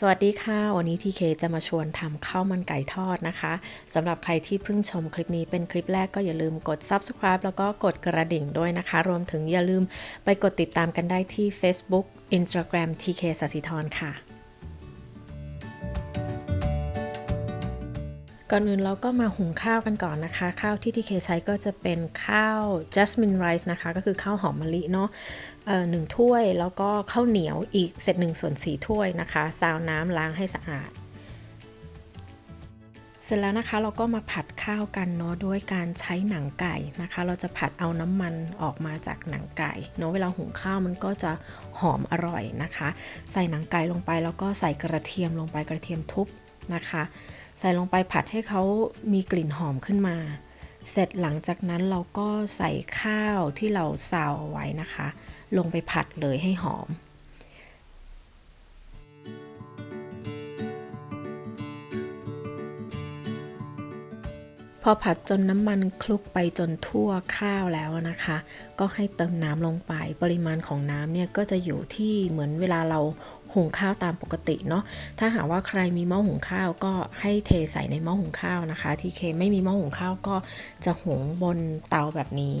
สวัสดีค่ะ วันนี้ทีเคจะมาชวนทำข้าวมันไก่ทอดนะคะสำหรับใครที่เพิ่งชมคลิปนี้เป็นคลิปแรกก็อย่าลืมกด subscribe แล้วก็กดกระดิ่งด้วยนะคะ รวมถึงอย่าลืมไปกดติดตามกันได้ที่ Facebook Instagram TK สัสิธรค่ะ ก่อนอื่นเราก็มาหุงข้าวกันก่อนนะคะ ข้าวที่ทีเคใช้ก็จะเป็นข้าว jasmine rice นะคะ ก็คือข้าวหอมมะลิเนาะหนึ่งถ้วย แล้วก็ข้าวเหนียวอีกเศษหนึ่งส่วนสี่ถ้วยนะคะ ซาวน้ำล้างให้สะอาด เสร็จแล้วนะคะเราก็มาผัดข้าวกันเนาะด้วยการใช้หนังไก่นะคะ เราจะผัดเอาน้ำมันออกมาจากหนังไก่เนาะเวลาหุงข้าวมันก็จะหอมอร่อยนะคะ ใส่หนังไก่ลงไปแล้วก็ใส่กระเทียมลงไปกระเทียมทุบ นะคะ ใส่ลงไปผัดให้เขามีกลิ่นหอมขึ้นมา เสร็จหลังจากนั้นเราก็ใส่ข้าวที่เราซาวเอาไว้นะคะ ลงไปผัดเลยให้หอมพอผัดจนน้ำมันคลุกไปจนทั่วข้าวแล้วนะคะ ก็ให้เติมน้ำลงไป ปริมาณของน้ำเนี่ยก็จะอยู่ที่เหมือนเวลาเรา หุงข้าวตามปกติเนาะถ้าหากว่าใครมีหม้อหุงข้าวก็ให้เทใส่ในหม้อหุงข้าวนะคะ ทีเคไม่มีหม้อหุงข้าวก็จะหุงบนเตาแบบนี้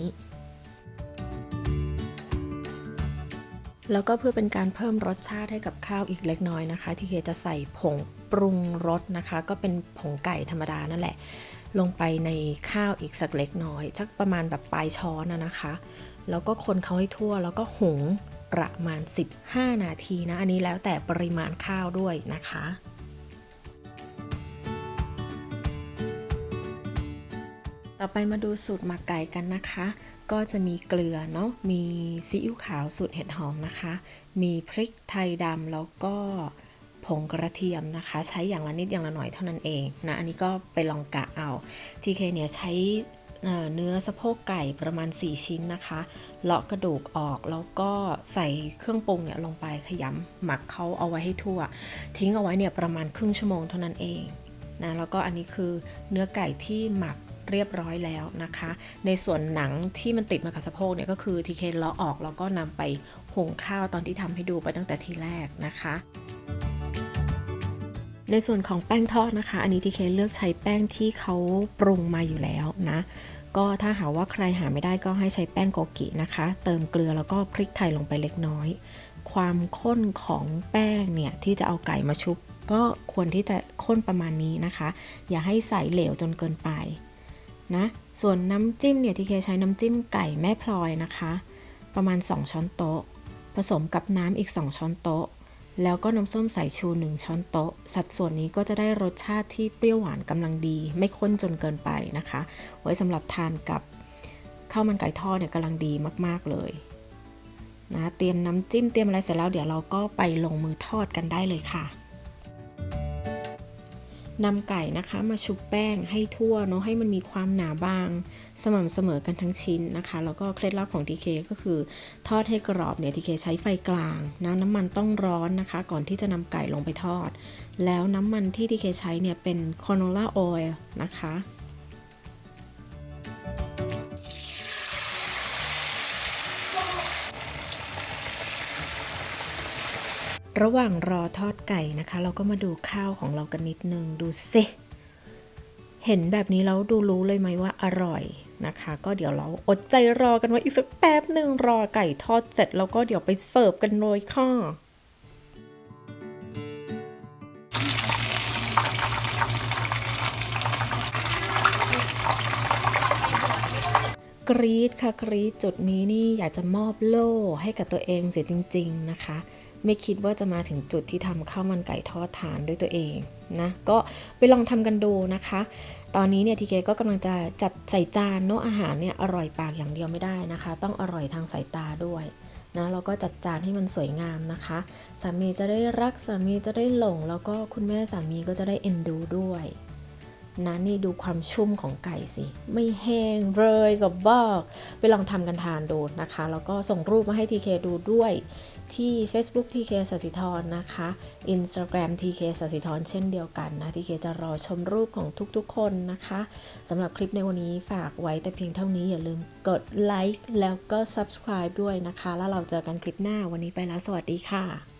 แล้วก็เพื่อเป็นการเพิ่มรสชาติให้กับข้าวอีกเล็กน้อยนะคะ ที่เคจะใส่ผงปรุงรสนะคะ ก็เป็นผงไก่ธรรมดานั่นแหละ ลงไปในข้าวอีกสักเล็กน้อยสักประมาณแบบปลายช้อนนะนะคะ แล้วก็คนเขาให้ทั่วแล้วก็หุง ประมาณ 15 นาทีนะ อันนี้แล้วแต่ปริมาณข้าวด้วยนะคะต่อไปมาดูสูตรหมักไก่กันนะคะ ก็จะมีเกลือเนาะ มีซีอิ๊วขาวสูตรเห็ดหอมนะคะ มีพริกไทยดำแล้วก็ผงกระเทียมนะคะ ใช้อย่างละนิดอย่างละหน่อยเท่านั้นเองนะ อันนี้ก็ไปลองกะเอา ทีเคเนี่ยใช้ เนื้อสะโพกไก่ประมาณ 4 ชิ้นนะคะเลาะกระดูกออกแล้วก็ใส่เครื่องปรุงเนี่ยลงไปขยำหมักเขาเอาไว้ให้ทั่ว ทิ้งเอาไว้เนี่ยประมาณครึ่งชั่วโมงเท่านั้นเองนะแล้วก็อันนี้คือเนื้อไก่ที่หมักเรียบร้อยแล้วนะคะ ในส่วนหนังที่มันติดมากับสะโพกเนี่ยก็คือทีเคเลาะออกแล้วก็นำไปหุงข้าวตอนที่ทำให้ดูไปตั้งแต่ทีแรกนะคะ ในส่วนของแป้งทอดนะคะ อันนี้ทีเคเลือกใช้แป้งที่เขาปรุงมาอยู่แล้วนะ ก็ถ้าหาว่าใครหาไม่ได้ก็ให้ใช้แป้งโกกินะคะ เติมเกลือแล้วก็พริกไทยลงไปเล็กน้อย ความข้นของแป้งเนี่ยที่จะเอาไก่มาชุบ ก็ควรที่จะข้นประมาณนี้นะคะ อย่าให้ใส่เหลวจนเกินไปนะส่วนน้ำจิ้มเนี่ยที่เคใช้น้ำจิ้มไก่แม่พลอยนะคะ ประมาณ 2 ช้อนโต๊ะ ผสมกับน้ำอีก 2 ช้อนโต๊ะ แล้วก็น้ำส้มสายชู 1 ช้อนโต๊ะ สัดส่วนนี้ก็จะได้รสชาติที่เปรี้ยวหวานกำลังดี ไม่ข้นจนเกินไปนะคะ ไว้สำหรับทานกับข้าวมันไก่ทอดเนี่ยกำลังดีมาก ๆ เลยนะเตรียมน้ำจิ้มเตรียมอะไรเสร็จแล้วเดี๋ยวเราก็ไปลงมือทอดกันได้เลยค่ะ นำไก่นะคะมาชุบแป้งให้ทั่วเนาะให้มันมีความหนาบาง สม่ำเสมอกันทั้งชิ้นนะคะ แล้วก็เคล็ดลับของ TK ก็คือ ทอดให้กรอบเนี่ย TK ใช้ไฟกลางนะน้ำมันต้องร้อนนะคะ ก่อนที่จะนำไก่ลงไปทอด แล้วน้ำมันที่ TK ใช้เนี่ยเป็นคอนโนล่าออยล์นะคะ ระหว่างรอทอดไก่นะคะ เราก็มาดูข้าวของเรากันนิดนึงดูสิเห็นแบบนี้แล้วดูรู้เลยไหมว่าอร่อยนะคะ ก็เดี๋ยวเราอดใจรอกันไว้อีกสักแป๊บหนึ่งรอไก่ทอดเสร็จแล้วก็เดี๋ยวไปเสิร์ฟกันเลยค่ะกรีดค่ะกรีดจุดนี้นี่อยากจะมอบโล่ให้กับตัวเองเสียจริง ๆ นะคะ ไม่คิดว่าจะมาถึงจุดที่ทำข้าวมันไก่ทอดทานด้วยตัวเองนะก็ไปลองทำกันดูนะคะ ตอนนี้เนี่ยทีเกก็กำลังจะจัดใส่จานเนาะอาหารเนี่ยอร่อยปากอย่างเดียวไม่ได้นะคะ ต้องอร่อยทางสายตาด้วยนะแล้วก็จัดจานให้มันสวยงามนะคะ สามีจะได้รักสามีจะได้หลง แล้วก็คุณแม่สามีก็จะได้เอ็นดูด้วย นะนี่ดูความชุ่มของไก่สิ ไม่แห้งเลยกับบอกไปลองทำกันทานดูนะคะ แล้วก็ส่งรูปมาให้ทีเคดูด้วยที่ Facebook TK สัสิธรนะคะ Instagram TK สัสิธรเช่นเดียวกันนะทีเคจะรอชมรูปของทุกๆคนนะคะสำหรับคลิปในวันนี้ฝากไว้แต่เพียงเท่านี้อย่าลืมกดไลค์แล้วก็ subscribe ด้วยนะคะ แล้วเราเจอกันคลิปหน้าวันนี้ไปแล้ว สวัสดีค่ะ